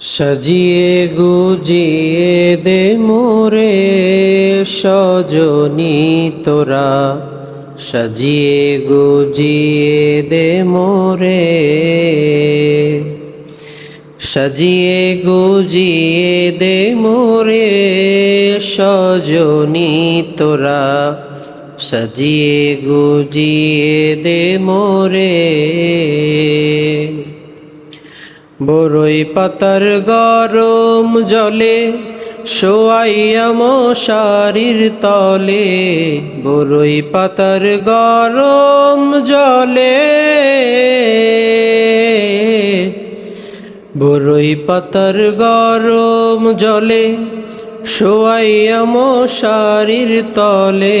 সাজিয়ে গুজিয়ে দে মোরে সজনী তোরা। সাজিয়ে গুজিয়ে দে মোরে। সাজিয়ে গুজিয়ে দে মোরে সজনী তোরা। সাজিয়ে গুজিয়ে দে মোরে। বরই পাতার গরম জলে শোয়াইয়া মশারির তলে। বরই পাতার গরম জলে, বরই পাতার গরম জলে শোয়াইয়া মশারির তলে।